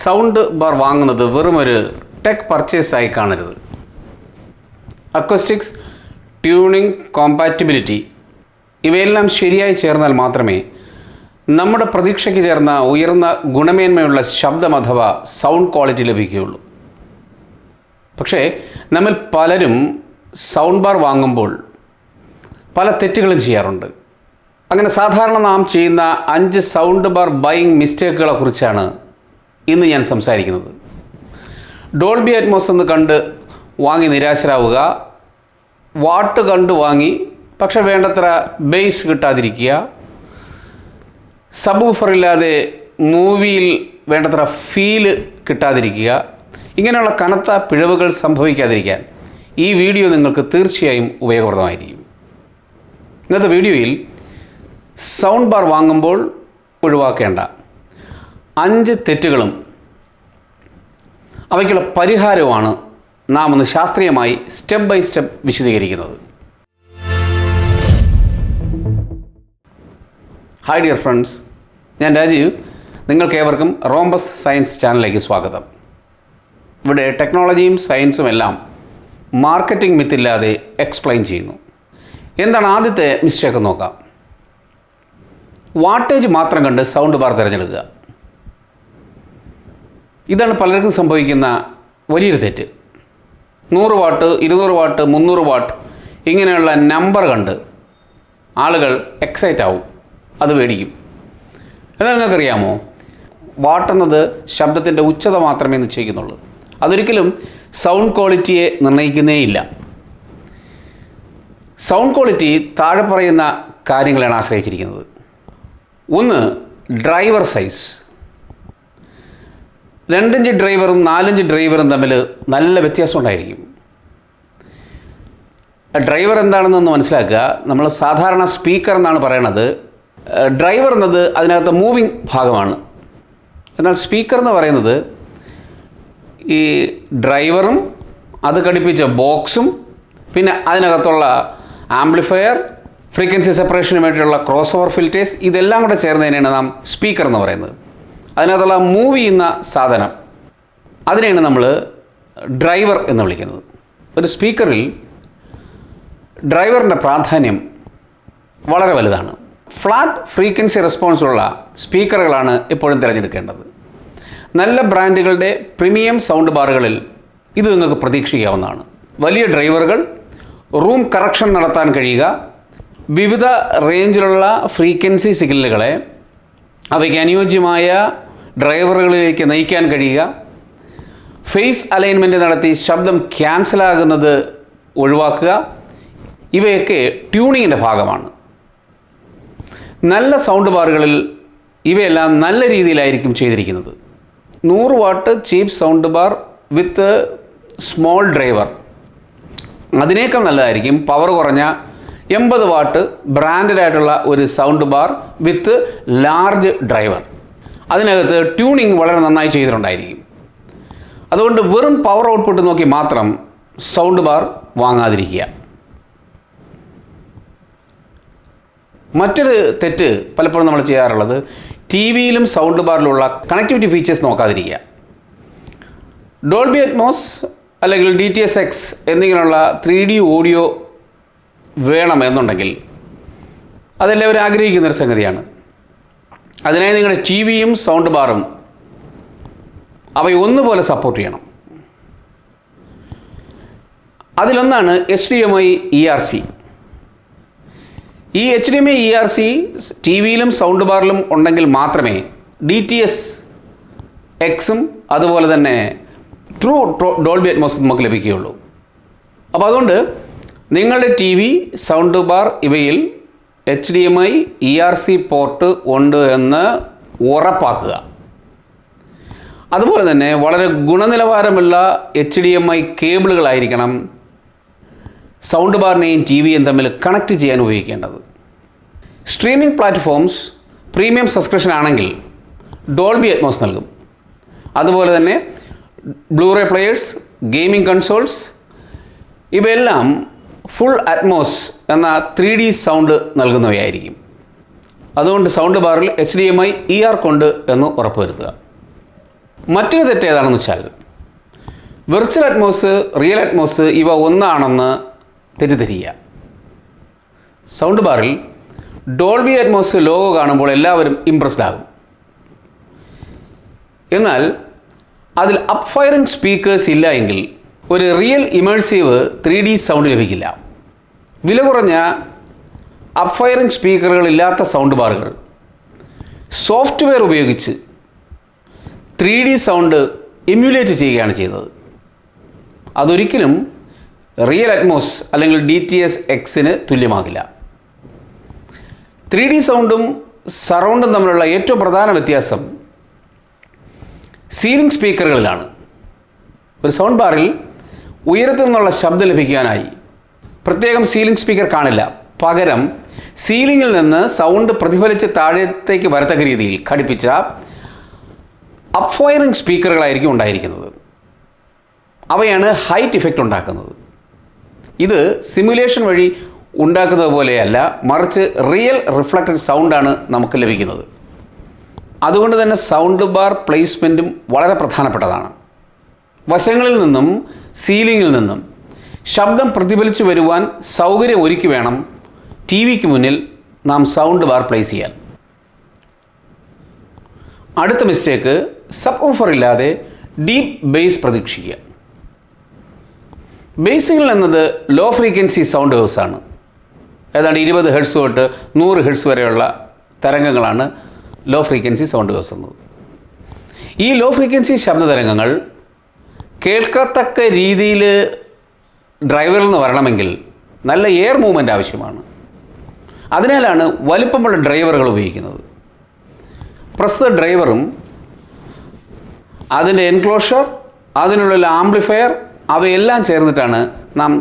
Sound bar വാങ്ങുന്നത് വെറും ഒരു ടെക് പർച്ചേസ് ആയി കാണരുത്. അക്വസ്റ്റിക്സ് ട്യൂണിംഗ് കോമ്പാറ്റിബിലിറ്റി ഇവയെല്ലാം ശരിയായി ചേർന്നാൽ മാത്രമേ നമ്മുടെ പ്രതീക്ഷയ്ക്ക് ചേർന്ന ഉയർന്ന ഗുണമേന്മയുള്ള ശബ്ദം അഥവാ സൗണ്ട് ക്വാളിറ്റി ലഭിക്കുകയുള്ളൂ. പക്ഷേ നമ്മൾ പലരും സൗണ്ട് ബാർ വാങ്ങുമ്പോൾ പല തെറ്റുകളും ചെയ്യാറുണ്ട്. അങ്ങനെ സാധാരണ നാം ചെയ്യുന്ന അഞ്ച് സൗണ്ട് ബാർ ബൈയിങ് മിസ്റ്റേക്കുകളെ കുറിച്ചാണ് ഇന്ന് ഞാൻ സംസാരിക്കുന്നത്. ഡോൾബി അറ്റ്മോസ് എന്ന് കണ്ട് വാങ്ങി നിരാശരാവുക വാട്ട് കണ്ട് വാങ്ങി പക്ഷെ വേണ്ടത്ര ബേസ് കിട്ടാതിരിക്കുക സബ് ഇല്ലാതെ മൂവിയിൽ വേണ്ടത്ര ഫീൽ കിട്ടാതിരിക്കുക ഇങ്ങനെയുള്ള കനത്ത പിഴവുകൾ സംഭവിക്കാതിരിക്കാൻ ഈ വീഡിയോ നിങ്ങൾക്ക് തീർച്ചയായും ഉപയോഗപ്രദമായിരിക്കും. ഇന്നത്തെ വീഡിയോയിൽ സൗണ്ട് ബാർ വാങ്ങുമ്പോൾ ഒഴിവാക്കേണ്ട. അഞ്ച് തെറ്റുകളും അവയ്ക്കുള്ള പരിഹാരവുമാണ് നാം ഒന്ന് ശാസ്ത്രീയമായി സ്റ്റെപ്പ് ബൈ സ്റ്റെപ്പ് വിശദീകരിക്കുന്നത്. ഹായ് ഡിയർ ഫ്രണ്ട്സ് ഞാൻ രാജീവ്. നിങ്ങൾക്കേവർക്കും റോംബസ് സയൻസ് ചാനലിലേക്ക് സ്വാഗതം. ഇവിടെ ടെക്നോളജിയും സയൻസും എല്ലാം മാർക്കറ്റിംഗ് മിത്തില്ലാതെ എക്സ്പ്ലെയിൻ ചെയ്യുന്നു. എന്താണ് ആദ്യത്തെ മിസ്റ്റേക്ക് നോക്കാം. വാട്ടേജ് മാത്രം കണ്ട് സൗണ്ട് ബാർ തിരഞ്ഞെടുക്കുക. ഇതാണ് പലർക്കും സംഭവിക്കുന്ന വലിയൊരു തെറ്റ്. നൂറ് വാട്ട് ഇരുന്നൂറ് വാട്ട് മുന്നൂറ് വാട്ട് ഇങ്ങനെയുള്ള നമ്പർ കണ്ട് ആളുകൾ എക്സൈറ്റ് ആവും. അത് മേടിക്കും എന്നാൽ നിങ്ങൾക്കറിയാമോ? വാട്ട് എന്നത് ശബ്ദത്തിന്റെ ഉച്ചത മാത്രമേ നിശ്ചയിക്കുന്നുള്ളൂ. അതൊരിക്കലും സൗണ്ട് ക്വാളിറ്റിയെ നിർണയിക്കുന്നേയില്ല സൗണ്ട് ക്വാളിറ്റി താഴെ പറയുന്ന കാര്യങ്ങളാണ് ആശ്രയിച്ചിരിക്കുന്നത്. ഒന്ന് ഡ്രൈവർ സൈസ് രണ്ടിഞ്ച് ഡ്രൈവറും നാലഞ്ച് ഡ്രൈവറും തമ്മിൽ നല്ല വ്യത്യാസം ഉണ്ടായിരിക്കും. ഡ്രൈവർ എന്താണെന്നൊന്ന് മനസ്സിലാക്കുക. നമ്മൾ സാധാരണ സ്പീക്കർ എന്നാണ് പറയണത്. ഡ്രൈവർ എന്നത് അതിനകത്ത് മൂവിങ് ഭാഗമാണ്. എന്നാൽ സ്പീക്കർ എന്ന് പറയുന്നത് ഈ ഡ്രൈവറും അത് ഘടിപ്പിച്ച ബോക്സും പിന്നെ അതിനകത്തുള്ള ആംപ്ലിഫയർ ഫ്രീക്വൻസി സെപ്പറേഷന് വേണ്ടിയുള്ള ക്രോസ് ഓവർ ഫിൽറ്റേഴ്സ് ഇതെല്ലാം കൂടെ ചേർന്നതിനാണ് നാം സ്പീക്കർ എന്ന് പറയുന്നത്. അതിനകത്തുള്ള മൂവ് ചെയ്യുന്ന സാധനം. അതിനെയാണ് നമ്മൾ ഡ്രൈവർ എന്ന് വിളിക്കുന്നത്. ഒരു സ്പീക്കറിൽ ഡ്രൈവറിന്റെ പ്രാധാന്യം വളരെ വലുതാണ്. ഫ്ലാറ്റ് ഫ്രീക്വൻസി റെസ്പോൺസുള്ള സ്പീക്കറുകളാണ് എപ്പോഴും തിരഞ്ഞെടുക്കേണ്ടത്. നല്ല ബ്രാൻഡുകളുടെ പ്രീമിയം സൗണ്ട് ബാറുകളിൽ ഇത് നിങ്ങൾക്ക് പ്രതീക്ഷിക്കാവുന്നതാണ്. വലിയ ഡ്രൈവറുകൾ റൂം കറക്ഷൻ നടത്താൻ കഴിയുക വിവിധ റേഞ്ചിലുള്ള ഫ്രീക്വൻസി സിഗ്നലുകളെ അവയ്ക്ക് അനുയോജ്യമായ ഡ്രൈവറുകളിലേക്ക് നയിക്കാൻ കഴിയുക. ഫേസ് അലൈൻമെന്റ് നടത്തി ശബ്ദം ക്യാൻസലാകുന്നത് ഒഴിവാക്കുക. ഇവയൊക്കെ ട്യൂണിങ്ങിന്റെ ഭാഗമാണ്. നല്ല സൗണ്ട് ബാറുകളിൽ ഇവയെല്ലാം നല്ല രീതിയിലായിരിക്കും ചെയ്തിരിക്കുന്നത്. നൂറ് watt cheap sound bar with small driver. അതിനേക്കാൾ നല്ലതായിരിക്കും പവർ കുറഞ്ഞ എൺപത് വാട്ട് ബ്രാൻഡഡ് ആയിട്ടുള്ള ഒരു sound bar with large driver അതിനകത്ത് ട്യൂണിങ് വളരെ നന്നായി ചെയ്തിട്ടുണ്ടായിരിക്കും. അതുകൊണ്ട് വെറും പവർ ഔട്ട്പുട്ട് നോക്കി മാത്രം സൗണ്ട് ബാർ വാങ്ങാതിരിക്കുക. മറ്റൊരു തെറ്റ് പലപ്പോഴും നമ്മൾ ചെയ്യാറുള്ളത് ടി വിയിലും സൗണ്ട് ബാറിലുള്ള കണക്ടിവിറ്റി ഫീച്ചേഴ്സ് നോക്കാതിരിക്കുക. ഡോൾബി അറ്റ്മോസ് അല്ലെങ്കിൽ ഡി ടി എസ് എക്സ് എന്നിങ്ങനെയുള്ള ത്രീ ഡി ഓഡിയോ വേണം എന്നുണ്ടെങ്കിൽ അതെല്ലാവരും ആഗ്രഹിക്കുന്ന ഒരു സംഗതിയാണ്. അതിനായി നിങ്ങളുടെ ടി വിയും സൗണ്ട് ബാറും അവയെ ഒന്നുപോലെ സപ്പോർട്ട് ചെയ്യണം. അതിലൊന്നാണ് H D M I E R C ഈ H D M I E R C T വിയിലും സൗണ്ട് ബാറിലും ഉണ്ടെങ്കിൽ മാത്രമേ ഡി ടി എസ് എക്സും അതുപോലെ തന്നെ ട്രൂ ഡോൾബി അറ്റ്മോസ് നമുക്ക് ലഭിക്കുകയുള്ളൂ. അപ്പോൾ അതുകൊണ്ട് നിങ്ങളുടെ ടി വി സൗണ്ട് ബാർ ഇവയിൽ H D M I E R C port ഉണ്ട് എന്ന് ഉറപ്പാക്കുക. അതുപോലെ തന്നെ വളരെ ഗുണനിലവാരമുള്ള എച്ച് ഡി എം ഐ കേബിളുകളായിരിക്കണം സൗണ്ട് ബാറിനെയും ടി വിയും തമ്മിൽ കണക്ട് ചെയ്യാൻ ഉപയോഗിക്കേണ്ടത്. സ്ട്രീമിംഗ് പ്ലാറ്റ്ഫോംസ് പ്രീമിയം സബ്സ്ക്രിപ്ഷൻ ആണെങ്കിൽ ഡോൾബി അറ്റ്മോസ് നൽകും. അതുപോലെ തന്നെ Blu ray players gaming consoles ഇവയെല്ലാം ഫുൾ അറ്റ്മോസ് എന്ന ത്രീ ഡി സൗണ്ട് നൽകുന്നവയായിരിക്കും. അതുകൊണ്ട് സൗണ്ട് ബാറിൽ H D M I E R കൊണ്ട് എന്ന് ഉറപ്പുവരുത്തുക. മറ്റൊരു തെറ്റ് ഏതാണെന്ന് വെച്ചാൽ വെർച്വൽ അറ്റ്മോസ് റിയൽ അറ്റ്മോസ് ഇവ ഒന്നാണെന്ന് തെറ്റിദ്ധരിക്കുക. സൗണ്ട് ബാറിൽ ഡോൾബി അറ്റ്മോസ് ലോഗോ കാണുമ്പോൾ എല്ലാവരും ഇംപ്രസ്ഡ് ആകും. എന്നാൽ അതിൽ അപ്പ് ഫയറിംഗ് സ്പീക്കേഴ്സ് ഇല്ല എങ്കിൽ ഒരു real immersive three D sound ലഭിക്കില്ല. വില കുറഞ്ഞ അപ്ഫയറിംഗ് സ്പീക്കറുകൾ ഇല്ലാത്ത സൗണ്ട് ബാറുകൾ സോഫ്റ്റ്വെയർ ഉപയോഗിച്ച് ത്രീ ഡി സൗണ്ട് ഇമ്യുലേറ്റ് ചെയ്യുകയാണ് ചെയ്തത്. അതൊരിക്കലും റിയൽ അറ്റ്മോസ് അല്ലെങ്കിൽ ഡി ടി എസ് എക്സിന് തുല്യമാകില്ല. ത്രീ ഡി സൗണ്ടും സറൗണ്ടും തമ്മിലുള്ള ഏറ്റവും പ്രധാന വ്യത്യാസം സീലിംഗ് സ്പീക്കറുകളിലാണ് ഒരു സൗണ്ട് ബാറിൽ ഉയരത്തിൽ നിന്നുള്ള ശബ്ദം ലഭിക്കാനായി. പ്രത്യേകം സീലിംഗ് സ്പീക്കർ കാണില്ല. പകരം സീലിംഗിൽ നിന്ന് സൗണ്ട് പ്രതിഫലിച്ച് താഴത്തേക്ക് വരത്തക്ക രീതിയിൽ ഘടിപ്പിച്ച അപ്ഫയറിംഗ് സ്പീക്കറുകളായിരിക്കും ഉണ്ടായിരിക്കുന്നത്. അവയാണ് ഹൈറ്റ് ഇഫക്റ്റ് ഉണ്ടാക്കുന്നത്. ഇത് സിമുലേഷൻ വഴി ഉണ്ടാക്കുന്നത് പോലെയല്ല മറിച്ച് റിയൽ റിഫ്ലക്റ്റഡ് സൗണ്ടാണ് നമുക്ക് ലഭിക്കുന്നത്. അതുകൊണ്ട് തന്നെ സൗണ്ട് ബാർ പ്ലേസ്മെന്റും വളരെ പ്രധാനപ്പെട്ടതാണ്. വശങ്ങളിൽ നിന്നും സീലിംഗിൽ നിന്നും. ശബ്ദം പ്രതിഫലിച്ചു വരുവാൻ സൗകര്യം ഒരുക്കി വേണം ടി വിക്ക് മുന്നിൽ നാം സൗണ്ട് ബാർ പ്ലേസ് ചെയ്യാൻ. അടുത്ത മിസ്റ്റേക്ക് സബ് ഓഫർ ഇല്ലാതെ ഡീപ് ബേസ് പ്രതീക്ഷിക്കുക. ബേസിംഗിൽ എന്നത് ലോ ഫ്രീക്വൻസി സൗണ്ട് ആണ്. ഏതാണ്ട് ഇരുപത് ഹെഡ്സ് തൊട്ട് നൂറ് ഹെഡ്സ് വരെയുള്ള തരംഗങ്ങളാണ് ലോ ഫ്രീക്വൻസി സൗണ്ട് വേവ്സ് എന്നത്. ഈ ലോ ഫ്രീക്വൻസി ശബ്ദ തരംഗങ്ങൾ കേൾക്കത്തക്ക രീതിയിൽ ഡ്രൈവറിൽ നിന്ന് വരണമെങ്കിൽ നല്ല എയർ മൂവ്മെന്റ് ആവശ്യമാണ്. അതിനാലാണ് വലിപ്പമുള്ള ഡ്രൈവറുകൾ ഉപയോഗിക്കുന്നത്. പ്രസ്തുത ഡ്രൈവറും അതിന്റെ എൻക്ലോഷർ അതിനുള്ള ആംപ്ലിഫയർ അവയെല്ലാം ചേർന്നിട്ടാണ് നാം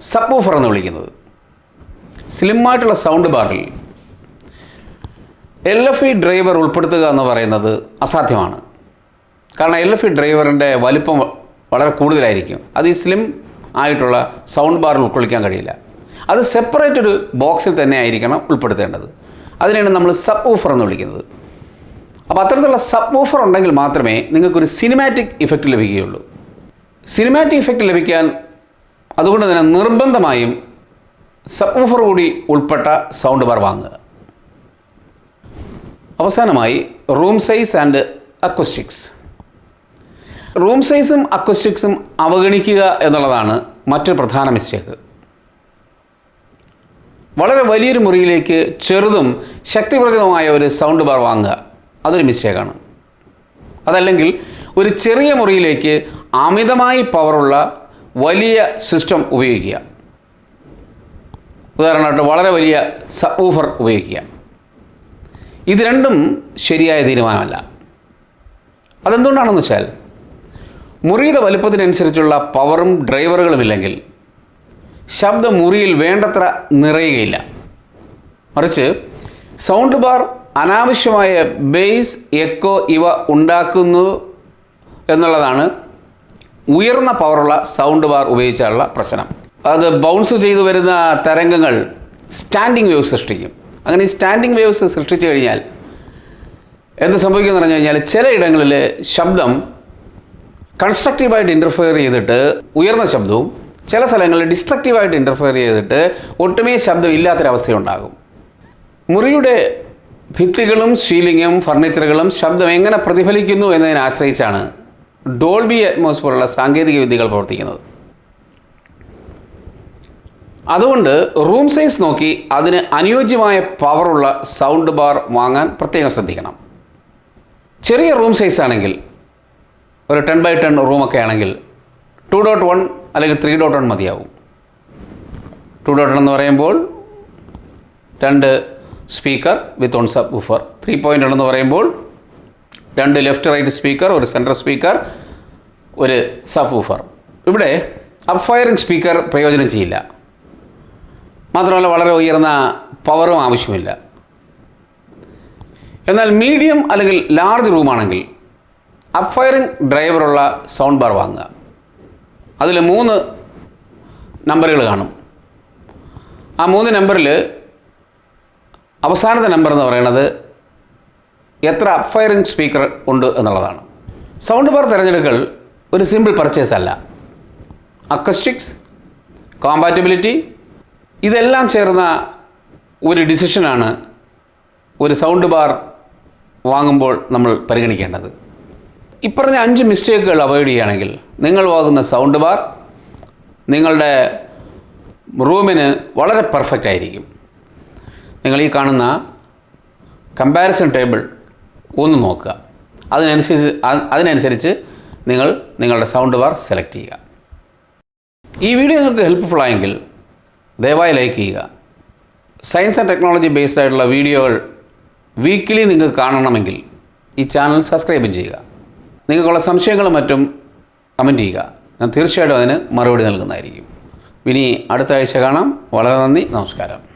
സബ് എന്ന് വിളിക്കുന്നത്. സ്ലിമ്മായിട്ടുള്ള സൗണ്ട് ബാറിൽ എൽ എഫ് ഇ ഡ്രൈവർ ഉൾപ്പെടുത്തുക എന്ന് പറയുന്നത് അസാധ്യമാണ്. കാരണം എൽ എഫ് ഇ ഡ്രൈവറിന്റെ വലിപ്പം വളരെ കൂടുതലായിരിക്കും. അത് ഈ സ്ലിം ആയിട്ടുള്ള സൗണ്ട് ബാറിൽ ഉൾക്കൊള്ളിക്കാൻ കഴിയില്ല. അത് സെപ്പറേറ്റ് ഒരു ബോക്സിൽ തന്നെ ആയിരിക്കണം ഉൾപ്പെടുത്തേണ്ടത്. അതിനാണ് നമ്മൾ സബ് ഊഫർ എന്ന് വിളിക്കുന്നത്. അപ്പോൾ അത്തരത്തിലുള്ള സബ് ഊഫർ ഉണ്ടെങ്കിൽ മാത്രമേ നിങ്ങൾക്കൊരു സിനിമാറ്റിക് ഇഫക്റ്റ് ലഭിക്കുകയുള്ളൂ. സിനിമാറ്റിക് ഇഫക്റ്റ് ലഭിക്കാൻ അതുകൊണ്ട് തന്നെ നിർബന്ധമായും സബ് ഊഫർ കൂടി ഉൾപ്പെട്ട സൗണ്ട് ബാർ വാങ്ങുക. അവസാനമായി room size and acoustics room സൈസും അക്വസ്റ്റിക്സും അവഗണിക്കുക എന്നുള്ളതാണ് മറ്റൊരു പ്രധാന മിസ്റ്റേക്ക്. വളരെ വലിയൊരു മുറിയിലേക്ക് ചെറുതും ശക്തിപ്രദമായ ഒരു സൗണ്ട് ബാർ വാങ്ങുക അതൊരു മിസ്റ്റേക്കാണ്. അതല്ലെങ്കിൽ ഒരു ചെറിയ മുറിയിലേക്ക് അമിതമായി പവറുള്ള വലിയ സിസ്റ്റം ഉപയോഗിക്കുക. ഉദാഹരണമായിട്ട് വളരെ വലിയ സബ് ഊഫർ ഉപയോഗിക്കുക. ഇത് രണ്ടും ശരിയായ തീരുമാനമല്ല. അതെന്തുകൊണ്ടാണെന്ന് വെച്ചാൽ മുറിയുടെ വലുപ്പത്തിനനുസരിച്ചുള്ള പവറും ഡ്രൈവറുകളും ഇല്ലെങ്കിൽ ശബ്ദം മുറിയിൽ വേണ്ടത്ര നിറയുകയില്ല. മറിച്ച് സൗണ്ട് ബാർ അനാവശ്യമായ ബേസ് എക്കോ ഇവ ഉണ്ടാക്കുന്നു എന്നുള്ളതാണ് ഉയർന്ന പവറുള്ള സൗണ്ട് ബാർ ഉപയോഗിച്ചാലുള്ള പ്രശ്നം. അത് ബൗൺസ് ചെയ്തു വരുന്ന തരംഗങ്ങൾ സ്റ്റാൻഡിങ് വേവ്സ് സൃഷ്ടിക്കും. അങ്ങനെ ഈ സ്റ്റാൻഡിങ് വേവ്സ് സൃഷ്ടിച്ചു കഴിഞ്ഞാൽ എന്ത് സംഭവിക്കുമെന്ന് പറഞ്ഞു കഴിഞ്ഞാൽ ചിലയിടങ്ങളിൽ ശബ്ദം കൺസ്ട്രക്റ്റീവായിട്ട് ഇന്റർഫിയർ ചെയ്തിട്ട് ഉയർന്ന ശബ്ദവും ചില സ്ഥലങ്ങളിൽ ഡിസ്ട്രക്റ്റീവായിട്ട് ഇന്റർഫിയർ ചെയ്തിട്ട് ഒട്ടുമേ ശബ്ദം ഇല്ലാത്തൊരവസ്ഥയുണ്ടാകും മുറിയുടെ ഭിത്തികളും സീലിങ്ങും ഫർണിച്ചറുകളും ശബ്ദം എങ്ങനെ പ്രതിഫലിക്കുന്നു എന്നതിനെ ആശ്രയിച്ചാണ് ഡോൾബി അറ്റ്മോസ് പോലുള്ള സാങ്കേതിക വിദ്യകൾ പ്രവർത്തിക്കുന്നത്. അതുകൊണ്ട് റൂം സൈസ് നോക്കി അതിന് അനുയോജ്യമായ പവറുള്ള സൗണ്ട് ബാർ വാങ്ങാൻ പ്രത്യേകം ശ്രദ്ധിക്കണം. ചെറിയ റൂം സൈസ് ആണെങ്കിൽ ഒരു ടെൻ ബൈ ടെൻ റൂമൊക്കെ ആണെങ്കിൽ ടു ഡോട്ട് വൺ അല്ലെങ്കിൽ ത്രീ ഡോട്ട് വൺ മതിയാവും. ടു ഡോട്ട് വൺ എന്ന് പറയുമ്പോൾ രണ്ട് speaker with one subwoofer three point എന്ന് പറയുമ്പോൾ രണ്ട് ലെഫ്റ്റ് റൈറ്റ് സ്പീക്കർ ഒരു സെൻട്രൽ സ്പീക്കർ ഒരു സബ് ബുഫർ ഇവിടെ അപ് ഫയറിംഗ് സ്പീക്കർ പ്രയോജനം ചെയ്യില്ല. മാത്രമല്ല വളരെ ഉയർന്ന പവറും ആവശ്യമില്ല. എന്നാൽ മീഡിയം അല്ലെങ്കിൽ ലാർജ് റൂമാണെങ്കിൽ അപ്പ് ഫയറിംഗ് ഡ്രൈവറുള്ള സൗണ്ട് ബാർ വാങ്ങുക. അതിൽ മൂന്ന് നമ്പറുകൾ കാണും. ആ മൂന്ന് നമ്പറിൽ അവസാനത്തെ നമ്പർ എന്ന് പറയുന്നത് എത്ര അപ്ഫയറിംഗ് സ്പീക്കർ ഉണ്ട് എന്നുള്ളതാണ്. സൗണ്ട് ബാർ തിരഞ്ഞെടുക്കൽ ഒരു സിമ്പിൾ പർച്ചേസ് അല്ല. അക്കസ്റ്റിക്സ് കോമ്പാറ്റബിലിറ്റി ഇതെല്ലാം ചേർന്ന ഒരു ഡിസിഷനാണ് ഒരു സൗണ്ട് ബാർ വാങ്ങുമ്പോൾ നമ്മൾ പരിഗണിക്കേണ്ടത്. ഇപ്പറഞ്ഞ അഞ്ച് മിസ്റ്റേക്കുകൾ അവോയ്ഡ് ചെയ്യുകയാണെങ്കിൽ നിങ്ങൾ വാങ്ങുന്ന സൗണ്ട് ബാർ നിങ്ങളുടെ റൂമിന് വളരെ പെർഫെക്റ്റ് ആയിരിക്കും. നിങ്ങൾ ഈ കാണുന്ന കമ്പാരിസൺ ടേബിൾ ഒന്ന് നോക്കുക. അതിനനുസരിച്ച് അതിനനുസരിച്ച് നിങ്ങൾ നിങ്ങളുടെ സൗണ്ട് ബാർ സെലക്ട് ചെയ്യുക. ഈ വീഡിയോ നിങ്ങൾക്ക് ഹെൽപ്ഫുൾ ആയെങ്കിൽ ദയവായി ലൈക്ക് ചെയ്യുക. സയൻസ് ആൻഡ് ടെക്നോളജി ബേസ്ഡ് ആയിട്ടുള്ള വീഡിയോകൾ വീക്കിലി നിങ്ങൾക്ക് കാണണമെങ്കിൽ ഈ ചാനൽ സബ്സ്ക്രൈബും ചെയ്യുക. നിങ്ങൾക്കുള്ള സംശയങ്ങളും മറ്റും കമന്റ് ചെയ്യുക. ഞാൻ തീർച്ചയായിട്ടും അതിന് മറുപടി നൽകുന്നതായിരിക്കും. ഇനി അടുത്ത ആഴ്ച കാണാം. വളരെ നന്ദി. നമസ്കാരം.